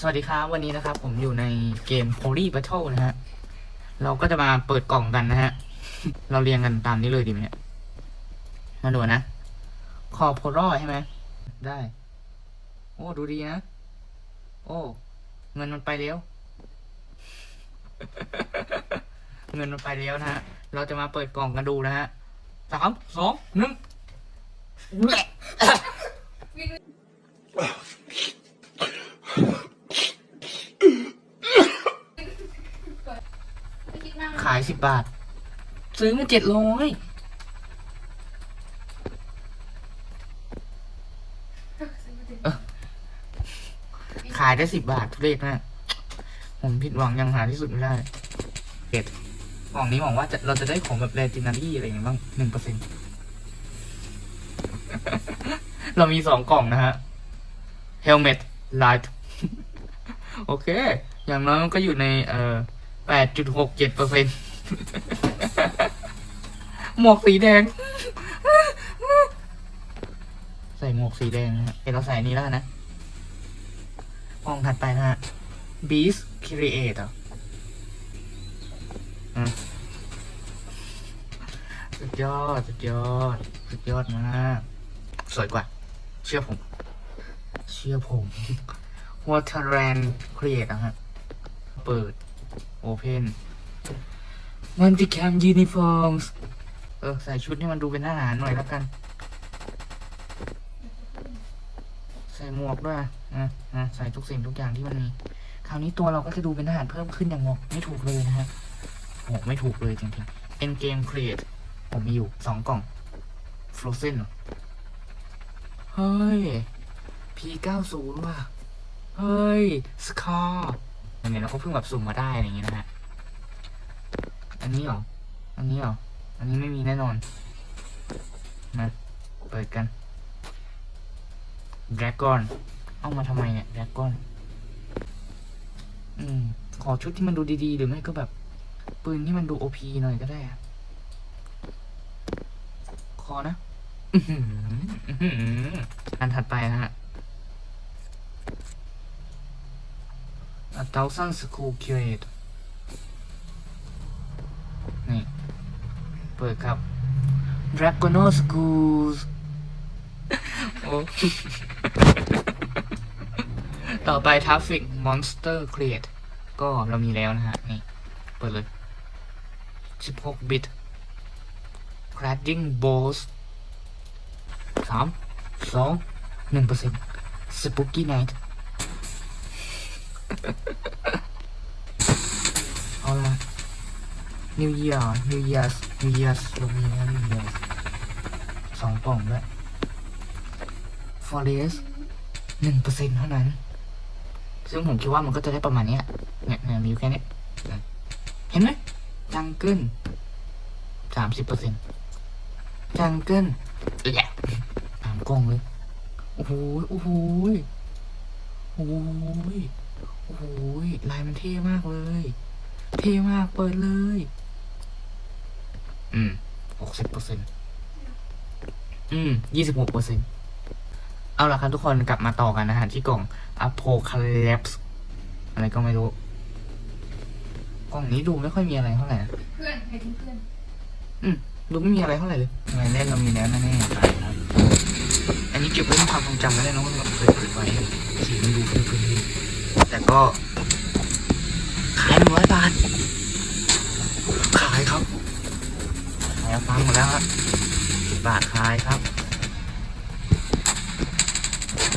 สวัสดีครับ วันนี้นะครับ ผมอยู่ในเกม Holy Battle นะฮะ เราก็จะมาเปิดกล่องกันนะฮะ เราเรียงกันตามนี้เลยดีไหมเนี่ยมาดูนะ คอโพลอใช่ไหม ได้ โอ้ ดูดีนะ โอ้ เงินมันไปแล้ว เงินมันไปแล้วนะฮะ เราจะมาเปิดกล่องกันดูนะฮะสามสองหนึ่งแหละ ขาย สิบบาท ซื้อมาเจ็ดร้อยขายได้สิบบาททุเรศมากผมผิดหวังอยังหาที่สุดไม่ได้เก็บกล่องนี้หวังว่าจะเราจะได้ของแบบแรจินารี่อะไรอย่างเงี้ยบ้างหนึ่งเปอร์เซ็นต์เรามีสองกล่องนะฮะ Helmet Light โอเค อย่างน้อยมันก็อยู่ในเอ่อแปดจุดหกเจ็ดเปอร์เซ็น หมวกสีแดง ใส่หมวกสีแดงนะฮะเดี๋ยวเราใส่อันนี้แล้วกันนะองถัดไปนะฮะ Beast Create อะอืมสุดยอด สุดยอด สุดยอดมาก สวยกว่า เชื่อผม เชื่อผม Waterland Create นะฮะ เปิด Open มันจะแคมยูนิฟอร์มเออ ใส่ชุดให้มันดูเป็นทหารหน่อยแล้วกัน ใส่หมวกด้วยอะอะใส่ทุกสิ่งทุกอย่างที่มันมี คราวนี้ตัวเราก็จะดูเป็นทหารเพิ่มขึ้นอย่างงกไม่ถูกเลยนะฮะโอ้ไม่ถูกเลยจริงๆ End Game Create ผมมีอยู่สองกล่อง Frozen เหรอเฮ้ย P90 ว่ะ เฮ้ย สคาอย่างเงี้ยเราก็เพิ่งแบบสุ่มมาได้อะไรอย่างเงี้ยนะฮะ นนี้หรอ อันนี้หรอ อันนี้ไม่มีแน่นอน มา เปิดกัน d r a g o n เอามาทำไมเนี่ย d r a g o n อืม ขอชุดที่มันดูดีๆ หรือไม่ก็แบบ ปืนที่มันดูโอพีหน่อยก็ได้อะขอนะอันถัดไปนะฮะ A thousand school curate นี่ เปิดครับ Dragono Schools โอ้ต่อไป Traffic Monster Create ก็เรามีแล้วนะฮะ นี่ เปิดเลย 16บิต Cladding Balls สามสองหนึ่งเปอร์เซ็นต์ Spooky Night เอาละ New Year New Year's New Year's เรามีแล้ว New Year's สองกล่องด้วย Forest หนึ่งเปอร์เซ็นต์เท่านั้น ซึ่งผมคิดว่ามันก็จะได้ประมาณเนี้ยเนี่ยเนี่ยมีอยู่แค่นี้เห็นไหมจังเกิลสามสิบเปอร์เซ็นต์จังเกิลแหละสามกล่องเลย โอ้โหโอ้โหโอ้โหโอ้โหลายมันเท่มากเลย เท่มากเปิดเลย อืมหกสิบเปอร์เซ็นต์อืมยี่สิบหกเปอร์เซ็นต์เอาละครับทุกคนกลับมาต่อกันนะฮะที่กล่อง Apocalypse อะไรก็ไม่รู้ กล่องนี้ดูไม่ค่อยมีอะไรเท่าไหร่นะเพื่อนใครทิ้งเพื่อนอืมดูไม่มีอะไรเท่าไหร่เลยอะไรเล่นเรามีแล้วแน่ๆครับอันนี้เก็บไว้ในความทรงจำไม่ได้นะว่าแบบเคยเปิดไว้สีมันดูฟื้นๆดีแต่ก็ขายหนึ่งร้อยบาท ขายครับขายเอา ฟังหมดแล้วครับสิบบาทขายครับ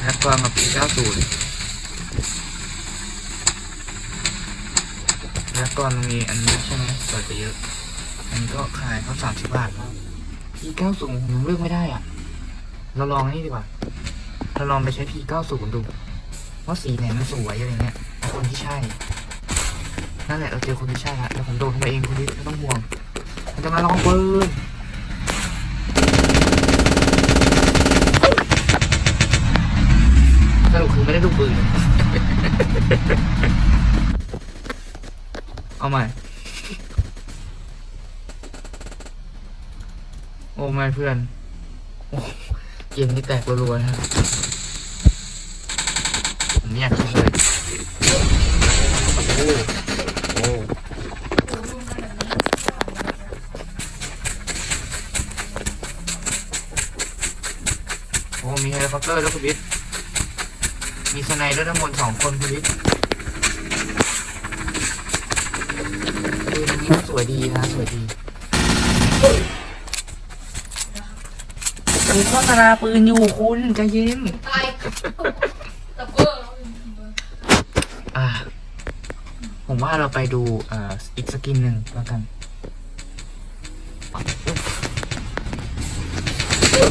แล้วก็มาปีเก้าศูนย์แล้วก็มีอันนี้ใช่ไหมเปิดไปเยอะ อันนี้ก็ขายเขาสามสิบบาทครับพีเก้าศูนย์ผมเลือกไม่ได้อะ เราลองนี่ดีกว่า เราลองไปใช้พีเก้าศูนย์ดู ว่าสีไหนมันสวยอะไรเงี้ย คนที่ใช่ นั่นแหละเราเจอคนที่ใช่ละแต่ผมโดนมาเองคนนี้ไม่ต้องห่วง มันจะมาลองปืนสรุปคือไม่ได้ดูกปืน เอาใหม่ โอ้ไม่เพื่อน โอ้เกมนี้แตกรัวๆนะผมไม่อยากคิดเลย อร์แล้วคุณวิทย์มีสไนเดอร์ทั้งหมดสองคนคุณวิทย์ปืนอันนี้สวยดีนะสวยดีมีโฆษณาปืนอยู่คุณใจเย็นตายตะเบอร์อ่า ผมว่าเราไปดูอ่ออีกสกินหนึ่งแล้วกัน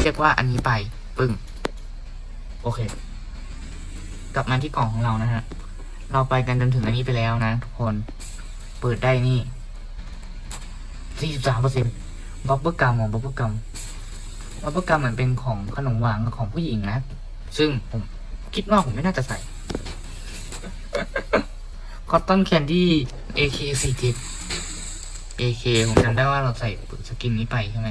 เรียกว่าอันนี้ไป ปึ้ง โอเค กลับมาที่กล่องของเรานะฮะ เราไปกันจนถึงอันนี้ไปแล้วนะทุกคน เปิดได้นี่43เปอร์เซ็นต์บับเบิ้ลกัมของบับเบิลกัมบับเบิลกัมเหมือนเป็นของขนมหวานกับของผู้หญิงนะ ซึ่งผมคิดว่าผมไม่น่าจะใส่คอตตอนแคนดี้ AK47 AK ผมจำได้ว่าเราใส่สกินนี้ไปใช่ไหม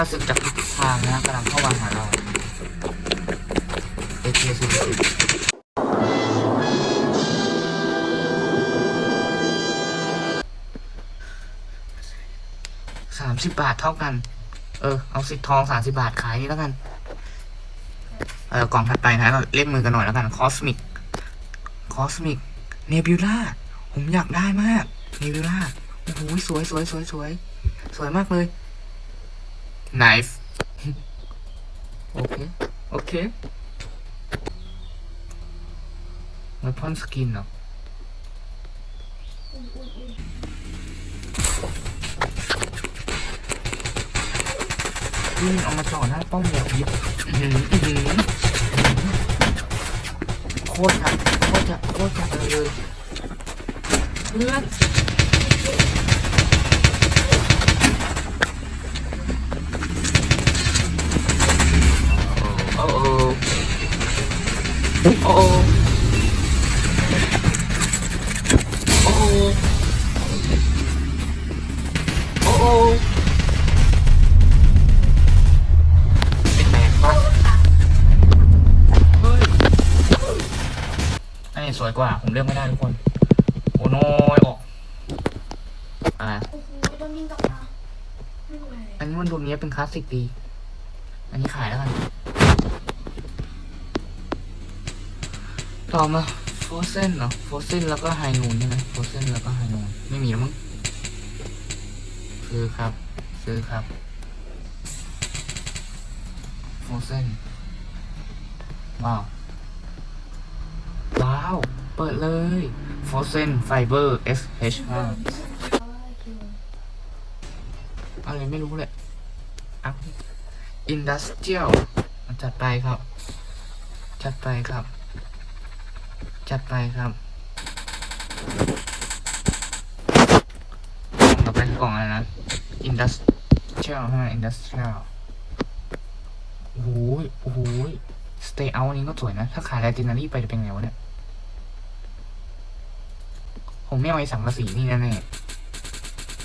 าศึกจากทุกทางนะกำลังเข้ามาหาเรา AK47 สามสิบบาทเท่ากัน เออ เอาสิทธทองสามสิบาทขายนี่แล้วกัน เออกล่องถัดไปนะเราเล่นมือกันหน่อยแล้วกัน คอสมิก คอสมิก เนบิวล่า ผมอยากได้มาก เนบิวล่า โอ้โห สวยสวยสวยสวย สวยมากเลย knife okay okay weapon skin เนาะวิ่งเอามาจ่อหน้าป้อมแบบยิบโคตรค่ะโคตรจัดโคตรจัดเลยเพื่อน โอ้โอ้โอ้โอ้โอ้โอ้เป็นแมงปะเฮ้ยอันนี้สวยกว่า ผมเลือกไม่ได้ทุกคน โอ้น้อยออกอ่าโอ้โหโดนยิงกลับมาไม่เป็นไรอันนี้มันรวมนี้เป็นคลาสสิกดี อันนี้ขายแล้วกัน ต่อมาโฟเซนเหรอโฟเซนแล้วก็ไฮนูนใช่ไหมโฟเซนแล้วก็ไฮนูนไม่มีแล้วมั้งซื้อครับ ซื้อครับโฟเซนว้าว ว้าว เปิดเลยโฟเซนไฟเบอร์ SH5 อะไรไม่รู้เลยอัพอินดัสเ a ียลจัดไปครับ จัดไปครับ จัดไปครับกล่องต่อไปกล่องอะไรนะอินดัสเ a ียลใช่ไหมอินดัสเ a ียลโอ้โหโอ้โหสเตย์เอานี้ก็สวยนะ ถ้าขายไลตินารี่ไปจะเป็นไงวะเนี่ย ผมไม่เอาไอ้สังกะสีนี่แน่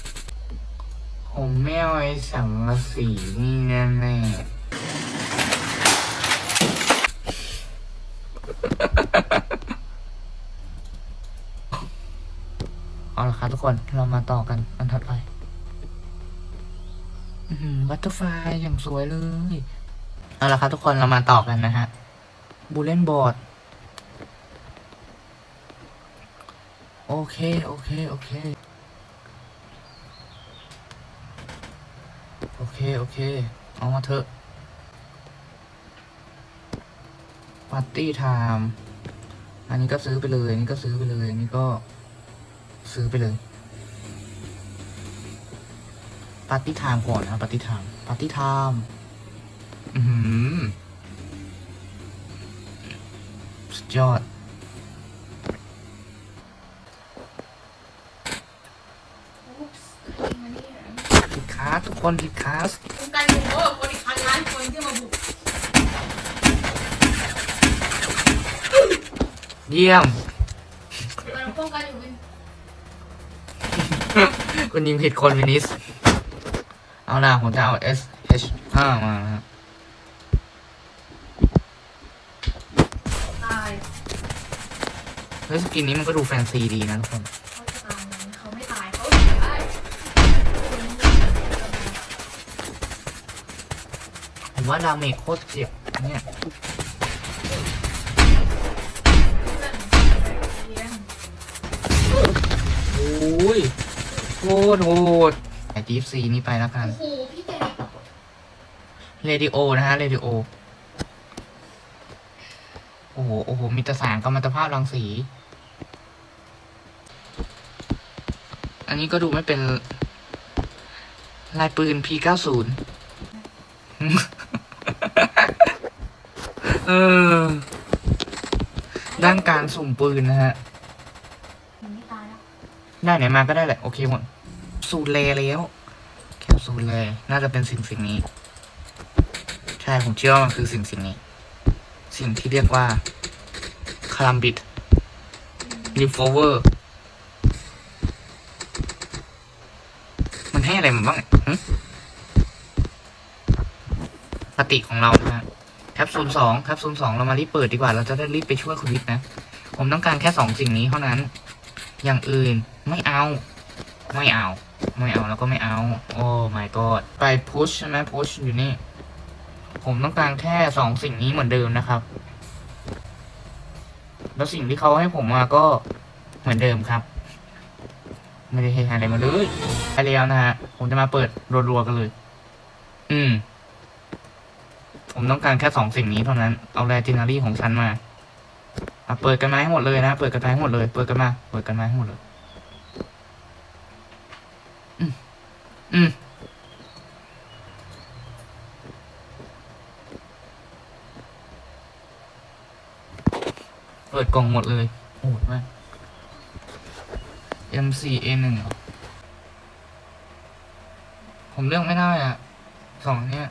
ๆผมไม่เอาไอ้สังกะสีนี่แน่ๆ เอาละ ครับทุกคนเรามาต่อกันอันถัดไปบัตเตอร์ไฟอย่างสวยเลยเอาละครับทุกคนเรามาต่อกันนะฮะบูเลนบอร์ดโอเค โอเค โอเค โอเค โอเค เอามาเถอะปาร์ตี้ไทม์อันนี้ก็ซื้อไปเลย อันนี้ก็ซื้อไปเลย อันนี้ก็ ซื้อไปเลยปาร์ตี้ไทม์ก่อนนะปาร์ตี้ไทม์ปาร์ตี้ไทม์อือหือสุดยอดอุ๊ปส์ยิงมาเนี่ยผิดคลาสทุกคนผิดคลาสป้องกันอยู่เออคนอีกพันล้านคนที่มาบุกเยี่ยม คุณยิงผิดคนวินิส เอาล่ะ ผมจะเอา S H ห้ามาครับตายเฮ้ยสกินนี้มันก็ดูแฟนซีดีนะทุกคนผมว่าดาเมจโคตรเจ็บเนี่ย คตรโหดไอจีฟซีนี่ไปแล้วกัน โอ้โหพี่แกเรดิโอนะฮะ เรดิโอ โอ้โห โอ้โห มีแตสารกัมมันตภาพรังสี อันนี้ก็ดูไม่เป็น ลายปืน P90 เออ ด้านการสุ่มปืนนะฮะมันไม่ตายแล้ว ได้ไหนมาก็ได้แหละ โอเคหมด สูตรเลแล้วแคปซูลเลน่าจะเป็นสิ่งสิ่งนี้ ใช่ผมเชื่อว่ามันคือสิ่งสิ่งนี้ สิ่งที่เรียกว่าคาลัมบิดรีโฟเวอร์มันให้อะไรมาบ้างฮึปฏิของเรานะฮะแคปซูลสองแคปซูลสองเรามารีบเปิดดีกว่า เราจะได้รีบไปช่วยคุณวิทย์นะ ผมต้องการแค่สองสิ่งนี้เท่านั้น อย่างอื่นไม่เอา ไม่เอา ไม่เอาแล้วก็ไม่เอา โอ้ my god ไปพุชใช่ไหมพุชอยู่นี่ ผมต้องการแค่สองสิ่งนี้เหมือนเดิมนะครับ แล้วสิ่งที่เขาให้ผมมาก็เหมือนเดิมครับ ไม่ได้ให้อะไรมาเลยไปแล้วนะฮะ ผมจะมาเปิดรัวๆกันเลย อืม ผมต้องการแค่สองสิ่งนี้เท่านั้น เอาแรจินารีของฉันมาเปิดกันมาให้หมดเลยนะ เปิดกันมาให้หมดเลย เปิดกันมา เปิดกันมาให้หมดเลย อืม อืมเปิดกล่องหมดเลยโหดมาก M4A1 เหรอผมเลือกไม่ได้อะสองเนี้ย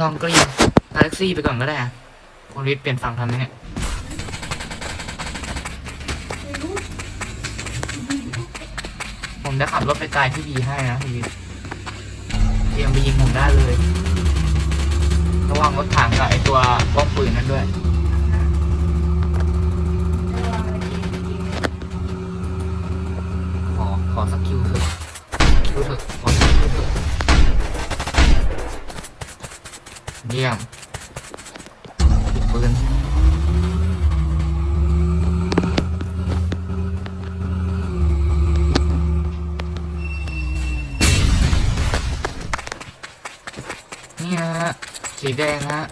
ลองกรีนกาแล็กซี่ไปก่อนก็ได้อะคุณวิทเปลี่ยนฝั่งทำไหมเนี่ย ผมจะขับรถไปไกลที่ดีให้นะคุณวิทย์เตรียมไปยิงผมได้เลย ระวังรถถังกับไอตัวป้อมปืนนั้นด้วยขอขอสักคิวเถอะคิวเถอะขอสักคิวเถอะเยี่ยม สีแดงฮะ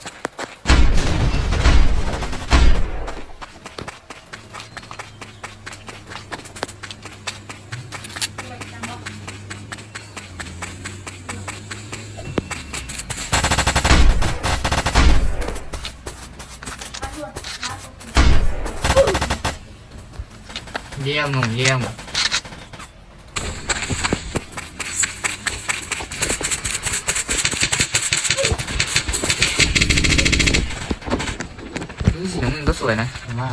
เยี่ยมหนุ่มเยี่ยม นี่สีน้ำเงินก็ส วยนะผมว่า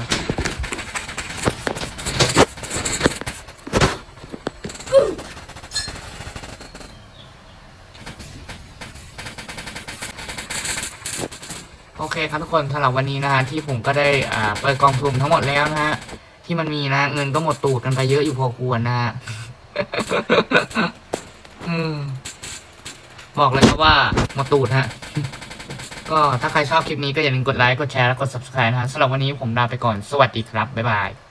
โอเคครับทุกคนสำหรับวันนี้นะฮะที่ผมก็ได้อ่าเปิดกล่องสุ่มทั้งหมดแล้วนะฮะที่มันมีนะเงินก็หมดตูดกันไปเยอะอยู่พอควรนะฮะอืมบอกเลยครับว่าหมดตูดฮะ ก็ถ้าใครชอบคลิปนี้ก็อย่าลืมกดไลค์ กดแชร์ และกด subscribe นะฮะสำหรับวันนี้ผมลาไปก่อน สวัสดีครับ บ๊ายบาย